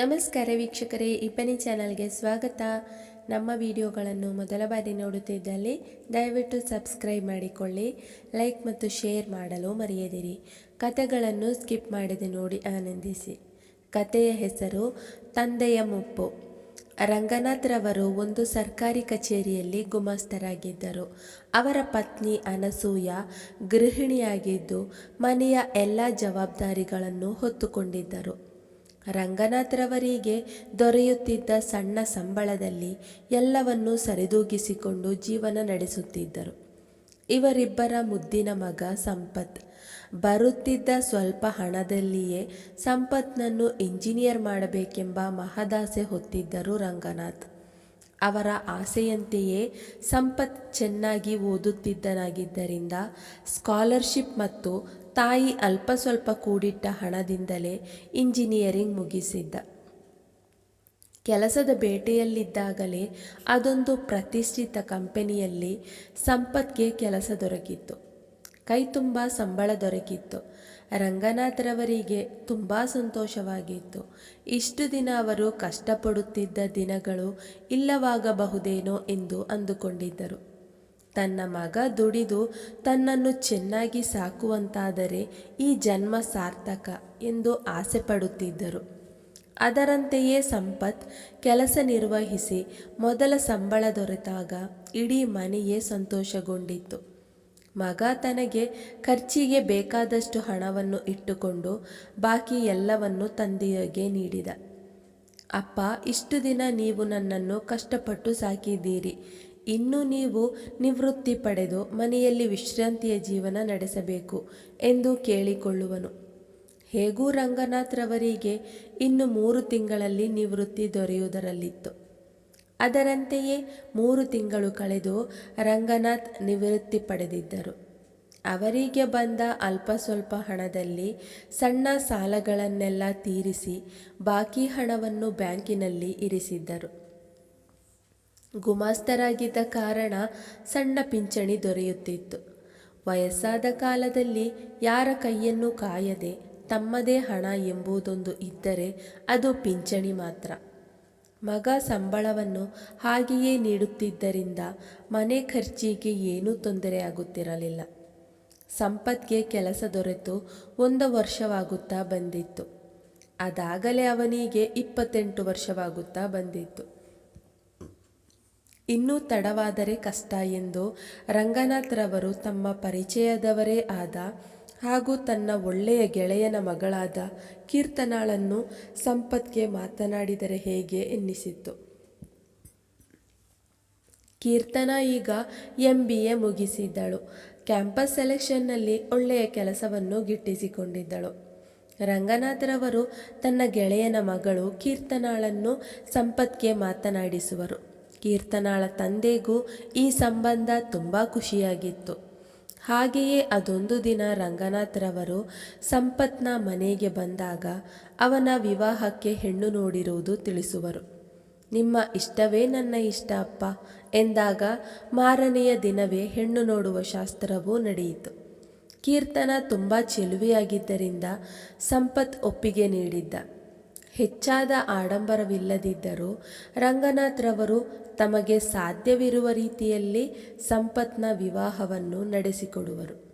ನಮಸ್ಕಾರ ವೀಕ್ಷಕರೇ ಇಪ್ಪನಿ ಚಾನಲ್ಗೆ ಸ್ವಾಗತ. ನಮ್ಮ ವಿಡಿಯೋಗಳನ್ನು ಮೊದಲ ಬಾರಿ ನೋಡುತ್ತಿದ್ದಲ್ಲಿ ದಯವಿಟ್ಟು ಸಬ್ಸ್ಕ್ರೈಬ್ ಮಾಡಿಕೊಳ್ಳಿ, ಲೈಕ್ ಮತ್ತು ಶೇರ್ ಮಾಡಲು ಮರೆಯದಿರಿ. ಕತೆಗಳನ್ನು ಸ್ಕಿಪ್ ಮಾಡದೆ ನೋಡಿ ಆನಂದಿಸಿ. ಕತೆಯ ಹೆಸರು ತಂದೆಯ ಮುಪ್ಪು. ರಂಗನಾಥ್ರವರು ಒಂದು ಸರ್ಕಾರಿ ಕಚೇರಿಯಲ್ಲಿ ಗುಮಾಸ್ತರಾಗಿದ್ದರು. ಅವರ ಪತ್ನಿ ಅನಸೂಯ ಗೃಹಿಣಿಯಾಗಿದ್ದು, ಮನೆಯ ಎಲ್ಲ ಜವಾಬ್ದಾರಿಗಳನ್ನು ಹೊತ್ತುಕೊಂಡಿದ್ದರು. ರಂಗನಾಥರವರಿಗೆ ದೊರೆಯುತ್ತಿದ್ದ ಸಣ್ಣ ಸಂಬಳದಲ್ಲಿ ಎಲ್ಲವನ್ನೂ ಸರಿದೂಗಿಸಿಕೊಂಡು ಜೀವನ ನಡೆಸುತ್ತಿದ್ದರು. ಇವರಿಬ್ಬರ ಮುದ್ದಿನ ಮಗ ಸಂಪತ್. ಬರುತ್ತಿದ್ದ ಸ್ವಲ್ಪ ಹಣದಲ್ಲಿಯೇ ಸಂಪತ್ನನ್ನು ಇಂಜಿನಿಯರ್ ಮಾಡಬೇಕೆಂಬ ಮಹದಾಸೆ ಹೊತ್ತಿದ್ದರು ರಂಗನಾಥ್. ಅವರ ಆಸೆಯಂತೆಯೇ ಸಂಪತ್ ಚೆನ್ನಾಗಿ ಓದುತ್ತಿದ್ದನಾಗಿದ್ದರಿಂದ ಸ್ಕಾಲರ್ಶಿಪ್ ಮತ್ತು ತಾಯಿ ಅಲ್ಪ ಸ್ವಲ್ಪ ಕೂಡಿಟ್ಟ ಹಣದಿಂದಲೇ ಇಂಜಿನಿಯರಿಂಗ್ ಮುಗಿಸಿದ್ದ. ಕೆಲಸದ ಬೇಟೆಯಲ್ಲಿದ್ದಾಗಲೇ ಅದೊಂದು ಪ್ರತಿಷ್ಠಿತ ಕಂಪನಿಯಲ್ಲಿ ಸಂಪತ್ಗೆ ಕೆಲಸ ದೊರಕಿತ್ತು. ಕೈ ತುಂಬ ಸಂಬಳ ದೊರಕಿತ್ತು. ರಂಗನಾಥರವರಿಗೆ ತುಂಬ ಸಂತೋಷವಾಗಿತ್ತು. ಇಷ್ಟು ದಿನ ಅವರು ಕಷ್ಟಪಡುತ್ತಿದ್ದ ದಿನಗಳು ಇಲ್ಲವಾಗಬಹುದೇನೋ ಎಂದು ಅಂದುಕೊಂಡಿದ್ದರು. ತನ್ನ ಮಗ ದುಡಿದು ತನ್ನನ್ನು ಚೆನ್ನಾಗಿ ಸಾಕುವಂತಾದರೆ ಈ ಜನ್ಮ ಸಾರ್ಥಕ ಎಂದು ಆಸೆ ಪಡುತ್ತಿದ್ದರು ಅದರಂತೆಯೇ ಸಂಪತ್ ಕೆಲಸ ನಿರ್ವಹಿಸಿ ಮೊದಲ ಸಂಬಳ ದೊರೆತಾಗ ಇಡೀ ಮನೆಯೇ ಸಂತೋಷಗೊಂಡಿತ್ತು. ಮಗ ತನಗೆ ಖರ್ಚಿಗೆ ಬೇಕಾದಷ್ಟು ಹಣವನ್ನು ಇಟ್ಟುಕೊಂಡು ಬಾಕಿ ಎಲ್ಲವನ್ನು ತಂದೆಯಗೆ ನೀಡಿದ. ಅಪ್ಪ, ಇಷ್ಟು ದಿನ ನೀವು ನನ್ನನ್ನು ಕಷ್ಟಪಟ್ಟು ಸಾಕಿದ್ದೀರಿ. ಇನ್ನು ನೀವು ನಿವೃತ್ತಿ ಪಡೆದು ಮನೆಯಲ್ಲಿ ವಿಶ್ರಾಂತಿಯ ಜೀವನ ನಡೆಸಬೇಕು ಎಂದು ಕೇಳಿಕೊಳ್ಳುವನು. ಹೇಗೂ ರಂಗನಾಥ್ರವರಿಗೆ ಇನ್ನು ಮೂರು ತಿಂಗಳಲ್ಲಿ ನಿವೃತ್ತಿ ದೊರೆಯುವುದರಲ್ಲಿತ್ತು. ಅದರಂತೆಯೇ ಮೂರು ತಿಂಗಳು ಕಳೆದು ರಂಗನಾಥ್ ನಿವೃತ್ತಿ ಪಡೆದಿದ್ದರು. ಅವರಿಗೆ ಬಂದ ಅಲ್ಪ ಸ್ವಲ್ಪ ಹಣದಲ್ಲಿ ಸಣ್ಣ ಸಾಲಗಳನ್ನೆಲ್ಲ ತೀರಿಸಿ ಬಾಕಿ ಹಣವನ್ನು ಬ್ಯಾಂಕಿನಲ್ಲಿ ಇರಿಸಿದ್ದರು. ಗುಮಾಸ್ತರಾಗಿದ್ದ ಕಾರಣ ಸಣ್ಣ ಪಿಂಚಣಿ ದೊರೆಯುತ್ತಿತ್ತು. ವಯಸ್ಸಾದ ಕಾಲದಲ್ಲಿ ಯಾರ ಕೈಯನ್ನು ಕಾಯದೆ ತಮ್ಮದೇ ಹಣ ಎಂಬುದೊಂದು ಇದ್ದರೆ ಅದು ಪಿಂಚಣಿ ಮಾತ್ರ. ಮಗ ಸಂಬಳವನ್ನು ಹಾಗೆಯೇ ನೀಡುತ್ತಿದ್ದರಿಂದ ಮನೆ ಖರ್ಚಿಗೆ ಏನೂ ತೊಂದರೆ ಆಗುತ್ತಿರಲಿಲ್ಲ. ಸಂಪತ್ಗೆ ಕೆಲಸ ದೊರೆತು ಒಂದು ವರ್ಷವಾಗುತ್ತಾ ಬಂದಿತ್ತು. ಅದಾಗಲೇ ಅವನಿಗೆ ಇಪ್ಪತ್ತೆಂಟು ವರ್ಷವಾಗುತ್ತಾ ಬಂದಿತ್ತು. ಇನ್ನೂ ತಡವಾದರೆ ಕಷ್ಟ ಎಂದು ರಂಗನಾಥ್ರವರು ತಮ್ಮ ಪರಿಚಯದವರೇ ಆದ ಹಾಗೂ ತನ್ನ ಒಳ್ಳೆಯ ಗೆಳೆಯನ ಮಗಳಾದ ಕೀರ್ತನಾಳನ್ನು ಸಂಪತ್ಗೆ ಮಾತನಾಡಿದರೆ ಹೇಗೆ ಎನ್ನಿಸಿತ್ತು. ಕೀರ್ತನ ಈಗ ಎಂ ಬಿ ಎ ಮುಗಿಸಿದ್ದಳು. ಕ್ಯಾಂಪಸ್ ಸೆಲೆಕ್ಷನ್ನಲ್ಲಿ ಒಳ್ಳೆಯ ಕೆಲಸವನ್ನು ಗಿಟ್ಟಿಸಿಕೊಂಡಿದ್ದಳು. ರಂಗನಾಥರವರು ತನ್ನ ಗೆಳೆಯನ ಮಗಳು ಕೀರ್ತನಾಳನ್ನು ಸಂಪತ್ಗೆ ಮಾತನಾಡಿಸುವರು. ಕೀರ್ತನಾಳ ತಂದೆಗೂ ಈ ಸಂಬಂಧ ತುಂಬ ಖುಷಿಯಾಗಿತ್ತು. ಹಾಗೆಯೇ ಅದೊಂದು ದಿನ ರಂಗನಾಥ್ರವರು ಸಂಪತ್ನ ಮನೆಗೆ ಬಂದಾಗ ಅವನ ವಿವಾಹಕ್ಕೆ ಹೆಣ್ಣು ನೋಡಿರುವುದು ತಿಳಿಸುವರು. ನಿಮ್ಮ ಇಷ್ಟವೇ ನನ್ನ ಇಷ್ಟ ಅಪ್ಪ ಎಂದಾಗ ಮಾರನೆಯ ದಿನವೇ ಹೆಣ್ಣು ನೋಡುವ ಶಾಸ್ತ್ರವೂ ನಡೆಯಿತು. ಕೀರ್ತನ ತುಂಬ ಚೆಲುವೆಯಾಗಿದ್ದರಿಂದ ಸಂಪತ್ ಒಪ್ಪಿಗೆ ನೀಡಿದ್ದ. ಹೆಚ್ಚಾದ ಆಡಂಬರವಿಲ್ಲದಿದ್ದರೂ ರಂಗನಾಥ್ರವರು ತಮಗೆ ಸಾಧ್ಯವಿರುವ ರೀತಿಯಲ್ಲಿ ಸಂಪತ್ನ ವಿವಾಹವನ್ನು ನಡೆಸಿಕೊಡುವರು.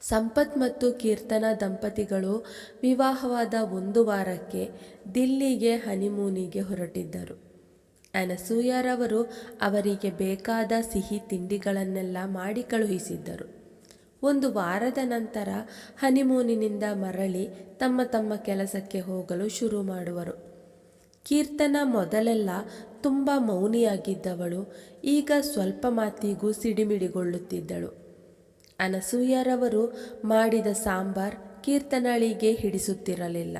ಸಂಪತ್ ಮತ್ತು ಕೀರ್ತನ ದಂಪತಿಗಳು ವಿವಾಹವಾದ ಒಂದು ವಾರಕ್ಕೆ ದಿಲ್ಲಿಗೆ ಹನಿಮೂನಿಗೆ ಹೊರಟಿದ್ದರು. ಅನಸೂಯರವರು ಅವರಿಗೆ ಬೇಕಾದ ಸಿಹಿ ತಿಂಡಿಗಳನ್ನೆಲ್ಲ ಮಾಡಿ ಕಳುಹಿಸಿದ್ದರು. ಒಂದು ವಾರದ ನಂತರ ಹನಿಮೂನಿನಿಂದ ಮರಳಿ ತಮ್ಮ ತಮ್ಮ ಕೆಲಸಕ್ಕೆ ಹೋಗಲು ಶುರು ಮಾಡುವರು. ಕೀರ್ತನ ಮೊದಲೆಲ್ಲ ತುಂಬ ಮೌನಿಯಾಗಿದ್ದವಳು. ಈಗ ಸ್ವಲ್ಪ ಮಾತಿಗೂ ಸಿಡಿಮಿಡಿಗೊಳ್ಳುತ್ತಿದ್ದಳು. ಅನಸೂಯರವರು ಮಾಡಿದ ಸಾಂಬಾರ್ ಕೀರ್ತನಳಿಗೆ ಹಿಡಿಸುತ್ತಿರಲಿಲ್ಲ.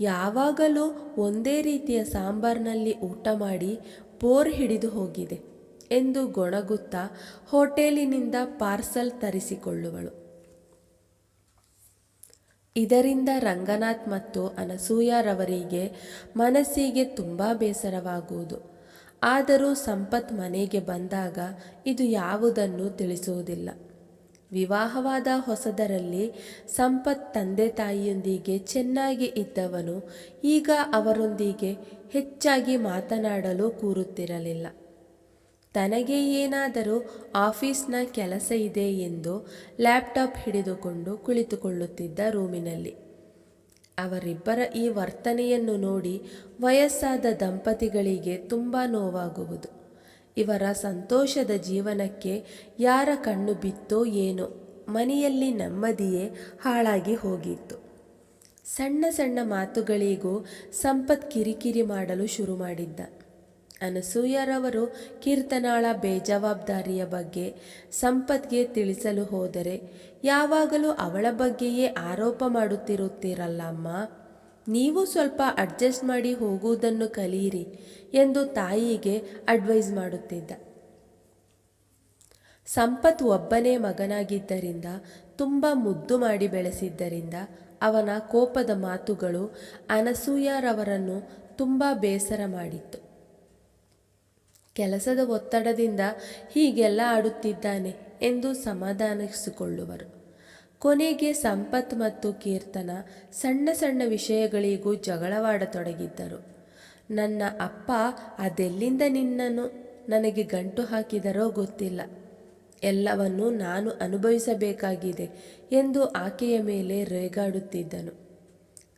ಯಾವಾಗಲೂ ಒಂದೇ ರೀತಿಯ ಸಾಂಬಾರ್ನಲ್ಲಿ ಊಟ ಮಾಡಿ ಬೋರ್ ಹಿಡಿದು ಹೋಗಿದೆ. ಎಂದು ಗೊಣಗುತ್ತಾ ಹೋಟೆಲಿನಿಂದ ಪಾರ್ಸಲ್ ತರಿಸಿಕೊಳ್ಳುವಳು. ಇದರಿಂದ ರಂಗನಾಥ್ ಮತ್ತು ಅನಸೂಯರವರಿಗೆ ಮನಸ್ಸಿಗೆ ತುಂಬ ಬೇಸರವಾಗುವುದು. ಆದರೂ ಸಂಪತ್ ಮನೆಗೆ ಬಂದಾಗ ಇದು ಯಾವುದನ್ನು ತಿಳಿಸುವುದಿಲ್ಲ. ವಿವಾಹವಾದ ಹೊಸದರಲ್ಲಿ ಸಂಪತ್ ತಂದೆ ತಾಯಿಯೊಂದಿಗೆ ಚೆನ್ನಾಗಿ ಇದ್ದವನು, ಈಗ ಅವರೊಂದಿಗೆ ಹೆಚ್ಚಾಗಿ ಮಾತನಾಡಲು ಕೂರುತ್ತಿರಲಿಲ್ಲ. ತನಗೆ ಏನಾದರೂ ಆಫೀಸ್ನ ಕೆಲಸ ಇದೆ ಎಂದು ಲ್ಯಾಪ್ಟಾಪ್ ಹಿಡಿದುಕೊಂಡು ಕುಳಿತುಕೊಳ್ಳುತ್ತಿದ್ದ ರೂಮಿನಲ್ಲಿ. ಅವರಿಬ್ಬರ ಈ ವರ್ತನೆಯನ್ನು ನೋಡಿ ವಯಸ್ಸಾದ ದಂಪತಿಗಳಿಗೆ ತುಂಬ ನೋವಾಗುವುದು. ಇವರ ಸಂತೋಷದ ಜೀವನಕ್ಕೆ ಯಾರ ಕಣ್ಣು ಬಿತ್ತೋ ಏನೋ ಮನೆಯಲ್ಲಿ ನೆಮ್ಮದಿಯೇ ಹಾಳಾಗಿ ಹೋಗಿತ್ತು. ಸಣ್ಣ ಸಣ್ಣ ಮಾತುಗಳಿಗೂ ಸಂಪತ್ ಕಿರಿಕಿರಿ ಮಾಡಲು ಶುರು ಮಾಡಿದ್ದ. ಅನಸೂಯರವರು ಕೀರ್ತನಾಳ ಬೇಜವಾಬ್ದಾರಿಯ ಬಗ್ಗೆ ಸಂಪತ್ಗೆ ತಿಳಿಸಲು ಹೋದರೆ ಯಾವಾಗಲೂ ಅವಳ ಬಗ್ಗೆಯೇ ಆರೋಪ ಮಾಡುತ್ತಿರುತ್ತೀರಲ್ಲಮ್ಮ? ನೀವು ಸ್ವಲ್ಪ ಅಡ್ಜಸ್ಟ್ ಮಾಡಿ ಹೋಗುವುದನ್ನು ಕಲಿಯಿರಿ ಎಂದು ತಾಯಿಗೆ ಅಡ್ವೈಸ್ ಮಾಡುತ್ತಿದ್ದ. ಸಂಪತ್ ಒಬ್ಬನೇ ಮಗನಾಗಿದ್ದರಿಂದ ತುಂಬ ಮುದ್ದು ಮಾಡಿ ಬೆಳೆಸಿದ್ದರಿಂದ ಅವನ ಕೋಪದ ಮಾತುಗಳು ಅನಸೂಯಾರವರನ್ನು ತುಂಬ ಬೇಸರ ಮಾಡಿತ್ತು. ಕೆಲಸದ ಒತ್ತಡದಿಂದ ಹೀಗೆಲ್ಲ ಆಡುತ್ತಿದ್ದಾನೆ ಎಂದು ಸಮಾಧಾನಿಸಿಕೊಳ್ಳುವರು. ಕೊನೆಗೆ ಸಂಪತ್ ಮತ್ತು ಕೀರ್ತನ ಸಣ್ಣ ಸಣ್ಣ ವಿಷಯಗಳಿಗೂ ಜಗಳವಾಡತೊಡಗಿದ್ದರು. ನನ್ನ ಅಪ್ಪ ಅದೆಲ್ಲಿಂದ ನಿನ್ನನ್ನು ನನಗೆ ಗಂಟು ಹಾಕಿದರೋ ಗೊತ್ತಿಲ್ಲ. ಎಲ್ಲವನ್ನೂ ನಾನು ಅನುಭವಿಸಬೇಕಾಗಿದೆ ಎಂದು ಆಕೆಯ ಮೇಲೆ ರೇಗಾಡುತ್ತಿದ್ದನು.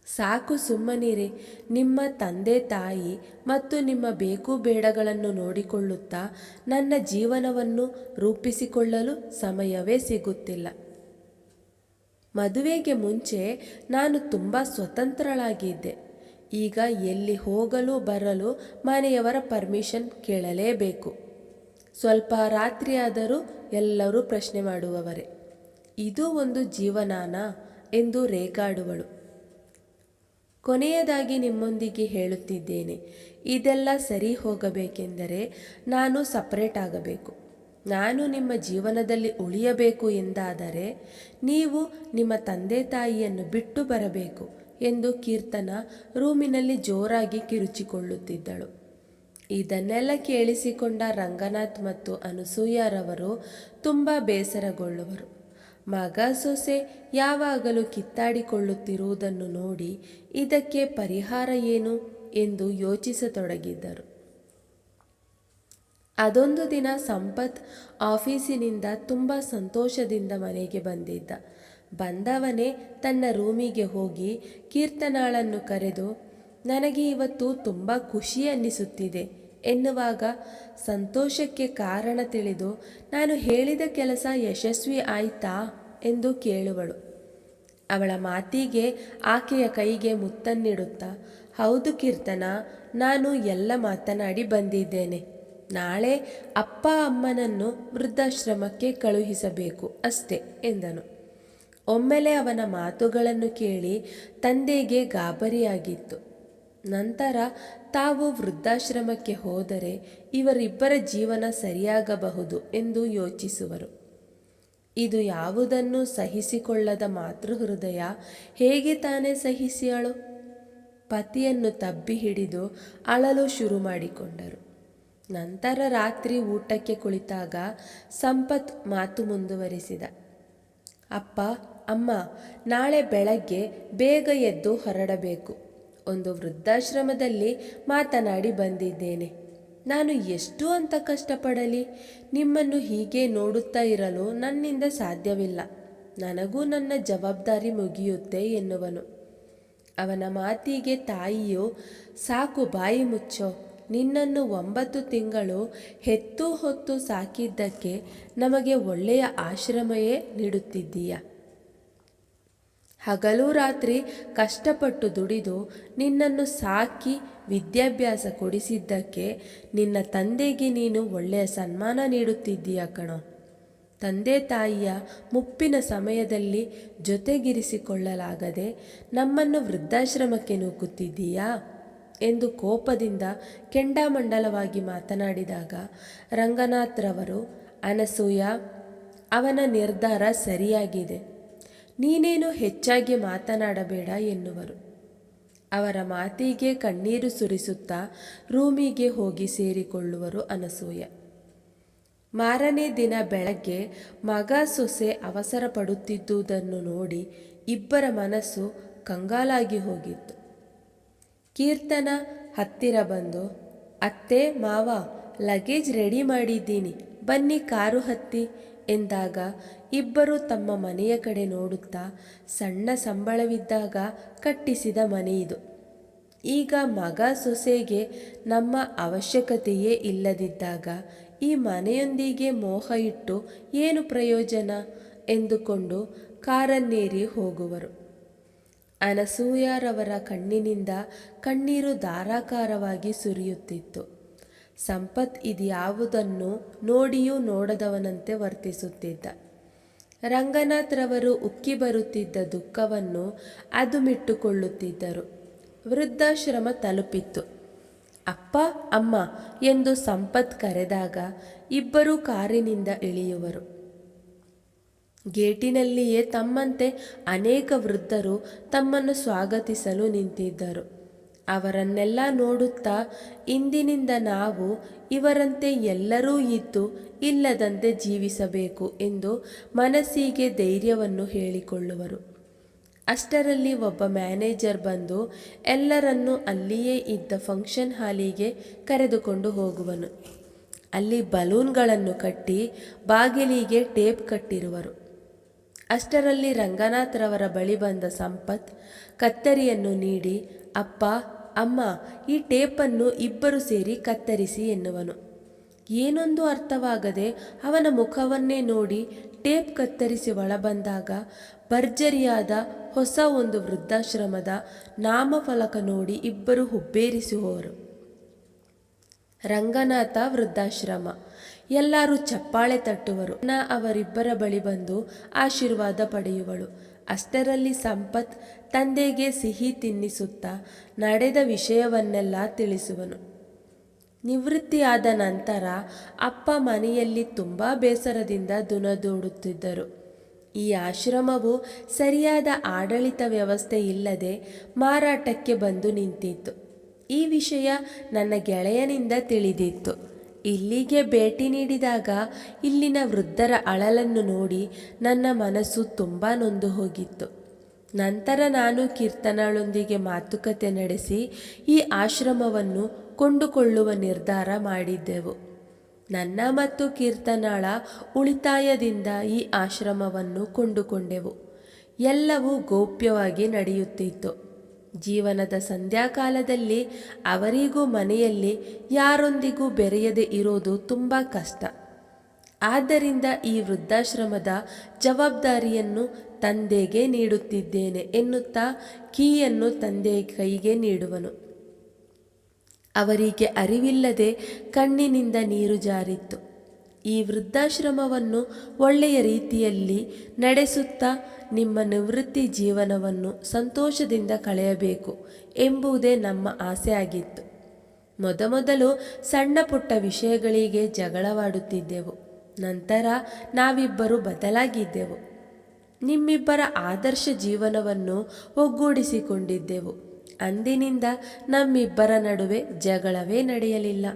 ಸಾಕು ಸುಮ್ಮನಿರಿ. ನಿಮ್ಮ ತಂದೆ ತಾಯಿ ಮತ್ತು ನಿಮ್ಮ ಬೇಕು ಬೇಡಗಳನ್ನು ನೋಡಿಕೊಳ್ಳುತ್ತಾ ನನ್ನ ಜೀವನವನ್ನು ರೂಪಿಸಿಕೊಳ್ಳಲು ಸಮಯವೇ ಸಿಗುತ್ತಿಲ್ಲ. ಮದುವೆಗೆ ಮುಂಚೆ ನಾನು ತುಂಬ ಸ್ವತಂತ್ರಳಾಗಿದ್ದೆ. ಈಗ ಎಲ್ಲಿ ಹೋಗಲು ಬರಲು ಮನೆಯವರ ಪರ್ಮಿಷನ್ ಕೇಳಲೇಬೇಕು. ಸ್ವಲ್ಪ ರಾತ್ರಿಯಾದರೂ ಎಲ್ಲರೂ ಪ್ರಶ್ನೆ ಮಾಡುವವರೇ. ಇದು ಒಂದು ಜೀವನಾನ? ಎಂದು ರೇಗಾಡುವಳು. ಕೊನೆಯದಾಗಿ ನಿಮ್ಮೊಂದಿಗೆ ಹೇಳುತ್ತಿದ್ದೇನೆ. ಇದೆಲ್ಲ ಸರಿ ಹೋಗಬೇಕೆಂದರೆ ನಾನು ಸಪ್ರೇಟ್ ಆಗಬೇಕು. ನಾನು ನಿಮ್ಮ ಜೀವನದಲ್ಲಿ ಉಳಿಯಬೇಕು ಎಂದಾದರೆ ನೀವು ನಿಮ್ಮ ತಂದೆ ತಾಯಿಯನ್ನು ಬಿಟ್ಟು ಬರಬೇಕು ಎಂದು ಕೀರ್ತನ ರೂಮಿನಲ್ಲಿ ಜೋರಾಗಿ ಕಿರುಚಿಕೊಳ್ಳುತ್ತಿದ್ದಳು. ಇದನ್ನೆಲ್ಲ ಕೇಳಿಸಿಕೊಂಡ ರಂಗನಾಥ್ ಮತ್ತು ಅನಸೂಯರವರು ತುಂಬ ಬೇಸರಗೊಳ್ಳುವರು. ಮಗ ಸೊಸೆ ಯಾವಾಗಲೂ ಕಿತ್ತಾಡಿಕೊಳ್ಳುತ್ತಿರುವುದನ್ನು ನೋಡಿ ಇದಕ್ಕೆ ಪರಿಹಾರ ಏನು ಎಂದು ಯೋಚಿಸತೊಡಗಿದ್ದರು ಅದೊಂದು ದಿನ ಸಂಪತ್ ಆಫೀಸಿನಿಂದ ತುಂಬ ಸಂತೋಷದಿಂದ ಮನೆಗೆ ಬಂದಿದ್ದ. ಬಂದವನೇ ತನ್ನ ರೂಮಿಗೆ ಹೋಗಿ ಕೀರ್ತನಾಳನ್ನು ಕರೆದು, ನನಗೆ ಇವತ್ತು ತುಂಬ ಖುಷಿ ಅನ್ನಿಸುತ್ತಿದೆ. ಎನ್ನುವಾಗ ಸಂತೋಷಕ್ಕೆ ಕಾರಣ ತಿಳಿದು, ನಾನು ಹೇಳಿದ ಕೆಲಸ ಯಶಸ್ವಿ ಆಯಿತಾ? ಎಂದು ಕೇಳುವಳು. ಅವಳ ಮಾತಿಗೆ ಆಕೆಯ ಕೈಗೆ ಮುತ್ತನ್ನಿಡುತ್ತಾ, ಹೌದು ಕೀರ್ತನ, ನಾನು ಎಲ್ಲ ಮಾತನಾಡಿ ಬಂದಿದ್ದೇನೆ. ನಾಳೆ ಅಪ್ಪ ಅಮ್ಮನನ್ನು ವೃದ್ಧಾಶ್ರಮಕ್ಕೆ ಕಳುಹಿಸಬೇಕು ಅಷ್ಟೆ, ಎಂದನು. ಒಮ್ಮೆಲೆ ಅವನ ಮಾತುಗಳನ್ನು ಕೇಳಿ ತಂದೆಗೆ ಗಾಬರಿಯಾಗಿತ್ತು. ನಂತರ ತಾವು ವೃದ್ಧಾಶ್ರಮಕ್ಕೆ ಹೋದರೆ ಇವರಿಬ್ಬರ ಜೀವನ ಸರಿಯಾಗಬಹುದು ಎಂದು ಯೋಚಿಸುವರು. ಇದು ಯಾವುದನ್ನು ಸಹಿಸಿಕೊಳ್ಳದ ಮಾತೃಹೃದಯ ಹೇಗೆ ತಾನೇ ಸಹಿಸಿಯಳು? ಪತಿಯನ್ನು ತಬ್ಬಿ ಹಿಡಿದು ಅಳಲು ಶುರು ಮಾಡಿಕೊಂಡರು. ನಂತರ ರಾತ್ರಿ ಊಟಕ್ಕೆ ಕುಳಿತಾಗ ಸಂಪತ್ ಮಾತು ಮುಂದುವರಿಸಿದ. ಅಪ್ಪ, ಅಮ್ಮ, ನಾಳೆ ಬೆಳಗ್ಗೆ ಬೇಗ ಎದ್ದು ಹೊರಡಬೇಕು. ಒಂದು ವೃದ್ಧಾಶ್ರಮದಲ್ಲಿ ಮಾತನಾಡಿ ಬಂದಿದ್ದೇನೆ. ನಾನು ಎಷ್ಟು ಅಂತ ಕಷ್ಟಪಡಲಿ? ನಿಮ್ಮನ್ನು ಹೀಗೆ ನೋಡುತ್ತಾ ಇರಲು ನನ್ನಿಂದ ಸಾಧ್ಯವಿಲ್ಲ. ನನಗೂ ನನ್ನ ಜವಾಬ್ದಾರಿ ಮುಗಿಯುತ್ತೆ ಎನ್ನುವನು. ಅವನ ಮಾತಿಗೆ ತಾಯಿಯು, ಸಾಕು ಬಾಯಿ ಮುಚ್ಚೋ. ನಿನ್ನನ್ನು ಒಂಬತ್ತು ತಿಂಗಳು ಹೆತ್ತು ಹೊತ್ತು ಸಾಕಿದ್ದಕ್ಕೆ ನಮಗೆ ಒಳ್ಳೆಯ ಆಶ್ರಮಯೇ ನೀಡುತ್ತಿದ್ದೀಯ? ಹಗಲು ರಾತ್ರಿ ಕಷ್ಟಪಟ್ಟು ದುಡಿದು ನಿನ್ನನ್ನು ಸಾಕಿ ವಿದ್ಯಾಭ್ಯಾಸ ಕೊಡಿಸಿದ್ದಕ್ಕೆ ನಿನ್ನ ತಂದೆಗೆ ನೀನು ಒಳ್ಳೆಯ ಸನ್ಮಾನ ನೀಡುತ್ತಿದ್ದೀಯ ಕಣೋ. ತಂದೆ ತಾಯಿಯ ಮುಪ್ಪಿನ ಸಮಯದಲ್ಲಿ ಜೊತೆಗಿರಿಸಿಕೊಳ್ಳಲಾಗದೆ ನಮ್ಮನ್ನು ವೃದ್ಧಾಶ್ರಮಕ್ಕೆ ನೂಕುತ್ತಿದ್ದೀಯಾ ಎಂದು ಕೋಪದಿಂದ ಕೆಂಡಾಮಂಡಲವಾಗಿ ಮಾತನಾಡಿದಾಗ ರಂಗನಾಥ್ರವರು ಅನಸೂಯ, ಅವನ ನಿರ್ಧಾರ ಸರಿಯಾಗಿದೆ. ನೀನೇನು ಹೆಚ್ಚಾಗಿ ಮಾತನಾಡಬೇಡ ಎನ್ನುವರು. ಅವರ ಮಾತಿಗೆ ಕಣ್ಣೀರು ಸುರಿಸುತ್ತಾ ರೂಮಿಗೆ ಹೋಗಿ ಸೇರಿಕೊಳ್ಳುವರು ಅನಸೂಯ. ಮಾರನೇ ದಿನ ಬೆಳಗ್ಗೆ ಮಗ ಸೊಸೆ ಅವಸರ ಪಡುತ್ತಿದ್ದುದನ್ನು ನೋಡಿ ಇಬ್ಬರ ಮನಸ್ಸು ಕಂಗಾಲಾಗಿ ಹೋಗಿತ್ತು. ಕೀರ್ತನ ಹತ್ತಿರ ಬಂದು, ಅತ್ತೆ, ಮಾವ, ಲಗೇಜ್ ರೆಡಿ ಮಾಡಿದ್ದೀನಿ. ಬನ್ನಿ ಕಾರು ಹತ್ತಿ. ಎಂದಾಗ ಇಬ್ಬರು ತಮ್ಮ ಮನೆಯ ಕಡೆ ನೋಡುತ್ತಾ ಸಣ್ಣ ಸಂಬಳವಿದ್ದಾಗ ಕಟ್ಟಿಸಿದ ಮನೆಯಿದು ಈಗ ಮಗ ಸೊಸೆಗೆ ನಮ್ಮ ಅವಶ್ಯಕತೆಯೇ ಇಲ್ಲದಿದ್ದಾಗ ಈ ಮನೆಯೊಂದಿಗೆ ಮೋಹ ಇಟ್ಟು ಏನು ಪ್ರಯೋಜನ? ಎಂದುಕೊಂಡು ಕಾರನ್ನೇರಿ ಹೋಗುವರು. ಅನಸೂಯಾರವರ ಕಣ್ಣಿನಿಂದ ಕಣ್ಣೀರು ಧಾರಾಕಾರವಾಗಿ ಸುರಿಯುತ್ತಿತ್ತು. ಸಂಪತ್ ಇದ್ಯಾವುದನ್ನು ನೋಡಿಯೂ ನೋಡದವನಂತೆ ವರ್ತಿಸುತ್ತಿದ್ದ. ರಂಗನಾಥ್ರವರು ಉಕ್ಕಿ ಬರುತ್ತಿದ್ದ ದುಃಖವನ್ನು ಅದುಮಿಟ್ಟುಕೊಳ್ಳುತ್ತಿದ್ದರು. ವೃದ್ಧಾಶ್ರಮ ತಲುಪಿತ್ತು. ಅಪ್ಪ, ಅಮ್ಮ ಎಂದು ಸಂಪತ್ ಕರೆದಾಗ ಇಬ್ಬರೂ ಕಾರಿನಿಂದ ಇಳಿಯುವರು. ಗೇಟಿನಲ್ಲಿಯೇ ತಮ್ಮಂತೆ ಅನೇಕ ವೃದ್ಧರು ತಮ್ಮನ್ನು ಸ್ವಾಗತಿಸಲು ನಿಂತಿದ್ದರು. ಅವರನ್ನೆಲ್ಲ ನೋಡುತ್ತಾ ಇಂದಿನಿಂದ ನಾವು ಇವರಂತೆ ಎಲ್ಲರೂ ಇದ್ದು ಇಲ್ಲದಂತೆ ಜೀವಿಸಬೇಕು ಎಂದು ಮನಸ್ಸಿಗೆ ಧೈರ್ಯವನ್ನು ಹೇಳಿಕೊಳ್ಳುವರು. ಅಷ್ಟರಲ್ಲಿ ಒಬ್ಬ ಮ್ಯಾನೇಜರ್ ಬಂದು ಎಲ್ಲರನ್ನೂ ಅಲ್ಲಿಯೇ ಇದ್ದ ಫಂಕ್ಷನ್ ಹಾಲಿಗೆ ಕರೆದುಕೊಂಡು ಹೋಗುವನು. ಅಲ್ಲಿ ಬಲೂನ್ಗಳನ್ನು ಕಟ್ಟಿ ಬಾಗಿಲಿಗೆ ಟೇಪ್ ಕಟ್ಟಿರುವರು. ಅಷ್ಟರಲ್ಲಿ ರಂಗನಾಥ್ರವರ ಬಳಿ ಬಂದ ಸಂಪತ್ ಕತ್ತರಿಯನ್ನು ನೀಡಿ, ಅಪ್ಪ, ಅಮ್ಮ, ಈ ಟೇಪನ್ನು ಇಬ್ಬರು ಸೇರಿ ಕತ್ತರಿಸಿ ಎನ್ನುವನು. ಏನೊಂದು ಅರ್ಥವಾಗದೆ ಅವನ ಮುಖವನ್ನೇ ನೋಡಿ ಟೇಪ್ ಕತ್ತರಿಸಿ ಒಳಬಂದಾಗ ಭರ್ಜರಿಯಾದ ಹೊಸ ಒಂದು ವೃದ್ಧಾಶ್ರಮದ ನಾಮಫಲಕ ನೋಡಿ ಇಬ್ಬರು ಹುಬ್ಬೇರಿಸುವವರು ರಂಗನಾಥ ವೃದ್ಧಾಶ್ರಮ. ಎಲ್ಲರೂ ಚಪ್ಪಾಳೆ ತಟ್ಟುವರು. ನಾ ಅವರಿಬ್ಬರ ಬಳಿ ಬಂದು ಆಶೀರ್ವಾದ ಪಡೆಯುವಳು. ಅಷ್ಟರಲ್ಲಿ ಸಂಪತ್ ತಂದೆಗೆ ಸಿಹಿ ತಿನ್ನಿಸುತ್ತಾ ನಡೆದ ವಿಷಯವನ್ನೆಲ್ಲ ತಿಳಿಸುವನು. ನಿವೃತ್ತಿಯಾದ ನಂತರ ಅಪ್ಪ ಮನೆಯಲ್ಲಿ ತುಂಬ ಬೇಸರದಿಂದ ದುನದೂಡುತ್ತಿದ್ದರು. ಈ ಆಶ್ರಮವು ಸರಿಯಾದ ಆಡಳಿತ ವ್ಯವಸ್ಥೆ ಇಲ್ಲದೆ ಮಾರಾಟಕ್ಕೆ ಬಂದು ನಿಂತಿತ್ತು. ಈ ವಿಷಯ ನನ್ನ ಗೆಳೆಯನಿಂದ ತಿಳಿದಿತ್ತು. ಇಲ್ಲಿಗೆ ಭೇಟಿ ನೀಡಿದಾಗ ಇಲ್ಲಿನ ವೃದ್ಧರ ಅಳಲನ್ನು ನೋಡಿ ನನ್ನ ಮನಸ್ಸು ತುಂಬ ನೊಂದು ಹೋಗಿತ್ತು. ನಂತರ ನಾನು ಕೀರ್ತನಳೊಂದಿಗೆ ಮಾತುಕತೆ ನಡೆಸಿ ಈ ಆಶ್ರಮವನ್ನು ಕೊಂಡುಕೊಳ್ಳುವ ನಿರ್ಧಾರ ಮಾಡಿದ್ದೆವು. ನನ್ನ ಮತ್ತು ಕೀರ್ತನಾಳ ಉಳಿತಾಯದಿಂದ ಈ ಆಶ್ರಮವನ್ನು ಕೊಂಡುಕೊಂಡೆವು. ಎಲ್ಲವೂ ಗೌಪ್ಯವಾಗಿ ನಡೆಯುತ್ತಿತ್ತು. ಜೀವನದ ಸಂಧ್ಯಾಕಾಲದಲ್ಲಿ ಅವರಿಗೂ ಮನೆಯಲ್ಲಿ ಯಾರೊಂದಿಗೂ ಬೆರೆಯದೆ ಇರೋದು ತುಂಬ ಕಷ್ಟ. ಆದ್ದರಿಂದ ಈ ವೃದ್ಧಾಶ್ರಮದ ಜವಾಬ್ದಾರಿಯನ್ನು ತಂದೆಗೆ ನೀಡುತ್ತಿದ್ದೇನೆ ಎನ್ನುತ್ತಾ ಕೀಯನ್ನು ತಂದೆ ಕೈಗೆ ನೀಡುವನು. ಅವರಿಗೆ ಅರಿವಿಲ್ಲದೆ ಕಣ್ಣಿನಿಂದ ನೀರು ಜಾರಿತ್ತು. ಈ ವೃದ್ಧಾಶ್ರಮವನ್ನು ಒಳ್ಳೆಯ ರೀತಿಯಲ್ಲಿ ನಡೆಸುತ್ತಾ ನಿಮ್ಮ ನಿವೃತ್ತಿ ಜೀವನವನ್ನು ಸಂತೋಷದಿಂದ ಕಳೆಯಬೇಕು ಎಂಬುದೇ ನಮ್ಮ ಆಸೆ ಆಗಿತ್ತು ಮೊದಮೊದಲು ಸಣ್ಣ ಪುಟ್ಟ ವಿಷಯಗಳಿಗೆ ಜಗಳವಾಡುತ್ತಿದ್ದೆವು. ನಂತರ ನಾವಿಬ್ಬರು ಬದಲಾಗಿದ್ದೆವು. ನಿಮ್ಮಿಬ್ಬರ ಆದರ್ಶ ಜೀವನವನ್ನು ಒಗ್ಗೂಡಿಸಿಕೊಂಡಿದ್ದೆವು. ಅಂದಿನಿಂದ ನಮ್ಮಿಬ್ಬರ ನಡುವೆ ಜಗಳವೇ ನಡೆಯಲಿಲ್ಲ.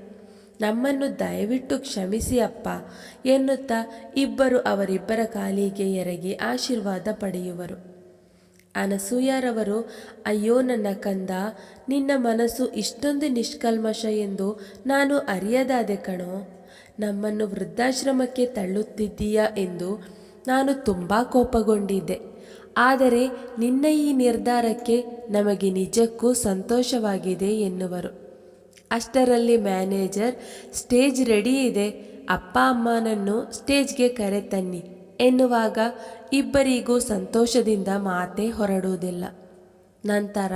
ನಮ್ಮನ್ನು ದಯವಿಟ್ಟು ಕ್ಷಮಿಸಿ ಅಪ್ಪ, ಎನ್ನುತ್ತಾ ಇಬ್ಬರು ಅವರಿಬ್ಬರ ಕಾಲಿಗೆ ಎರಗಿ ಆಶೀರ್ವಾದ ಪಡೆಯುವರು. ಅನಸೂಯಾರವರು, ಅಯ್ಯೋ ನನ್ನ ಕಂದ, ನಿನ್ನ ಮನಸ್ಸು ಇಷ್ಟೊಂದು ನಿಷ್ಕಲ್ಮಶ ಎಂದು ನಾನು ಅರಿಯದಾದೆ ಕಣೋ. ನಮ್ಮನ್ನು ವೃದ್ಧಾಶ್ರಮಕ್ಕೆ ತಳ್ಳುತ್ತಿದ್ದೀಯಾ ಎಂದು ನಾನು ತುಂಬ ಕೋಪಗೊಂಡಿದ್ದೆ. ಆದರೆ ನಿನ್ನ ಈ ನಿರ್ಧಾರಕ್ಕೆ ನಮಗೆ ನಿಜಕ್ಕೂ ಸಂತೋಷವಾಗಿದೆ ಎನ್ನುವರು. ಅಷ್ಟರಲ್ಲಿ ಮ್ಯಾನೇಜರ್, ಸ್ಟೇಜ್ ರೆಡಿ ಇದೆ, ಅಪ್ಪ ಅಮ್ಮನನ್ನು ಸ್ಟೇಜ್ಗೆ ಕರೆತನ್ನಿ ಎನ್ನುವಾಗ ಇಬ್ಬರಿಗೂ ಸಂತೋಷದಿಂದ ಮಾತೇ ಹೊರಡುವುದಿಲ್ಲ. ನಂತರ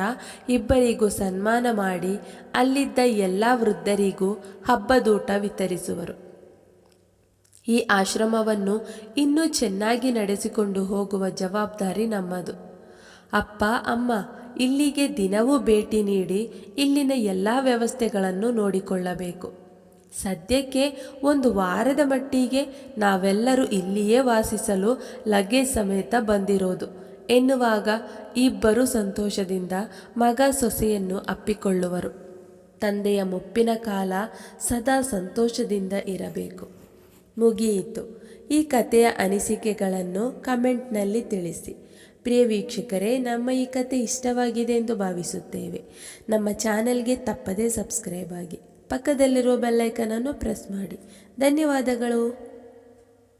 ಇಬ್ಬರಿಗೂ ಸನ್ಮಾನ ಮಾಡಿ ಅಲ್ಲಿದ್ದ ಎಲ್ಲ ವೃದ್ಧರಿಗೂ ಹಬ್ಬದೂಟ ವಿತರಿಸುವರು. ಈ ಆಶ್ರಮವನ್ನು ಇನ್ನೂ ಚೆನ್ನಾಗಿ ನಡೆಸಿಕೊಂಡು ಹೋಗುವ ಜವಾಬ್ದಾರಿ ನಮ್ಮದು. ಅಪ್ಪ, ಅಮ್ಮ ಇಲ್ಲಿಗೆ ದಿನವೂ ಭೇಟಿ ನೀಡಿ ಇಲ್ಲಿನ ಎಲ್ಲ ವ್ಯವಸ್ಥೆಗಳನ್ನು ನೋಡಿಕೊಳ್ಳಬೇಕು. ಸದ್ಯಕ್ಕೆ ಒಂದು ವಾರದ ಮಟ್ಟಿಗೆ ನಾವೆಲ್ಲರೂ ಇಲ್ಲಿಯೇ ವಾಸಿಸಲು ಲಗೇಜ್ ಸಮೇತ ಬಂದಿರೋದು. ಎನ್ನುವಾಗ ಇಬ್ಬರು ಸಂತೋಷದಿಂದ ಮಗ ಸೊಸೆಯನ್ನು ಅಪ್ಪಿಕೊಳ್ಳುವರು. ತಂದೆಯ ಮುಪ್ಪಿನ ಕಾಲ ಸದಾ ಸಂತೋಷದಿಂದ ಇರಬೇಕು. ಮುಗಿಯಿತು. ಈ ಕಥೆಯ ಅನಿಸಿಕೆಗಳನ್ನು ಕಮೆಂಟ್ನಲ್ಲಿ ತಿಳಿಸಿ. ಪ್ರಿಯ ವೀಕ್ಷಕರೇ, ನಮ್ಮ ಈ ಕತೆ ಇಷ್ಟವಾಗಿದೆ ಎಂದು ಭಾವಿಸುತ್ತೇವೆ. ನಮ್ಮ ಚಾನೆಲ್ಗೆ ತಪ್ಪದೇ ಸಬ್ಸ್ಕ್ರೈಬ್ ಆಗಿ, ಪಕ್ಕದಲ್ಲಿರುವ ಬೆಲ್ಲೈಕನನ್ನು ಪ್ರೆಸ್ ಮಾಡಿ. ಧನ್ಯವಾದಗಳು.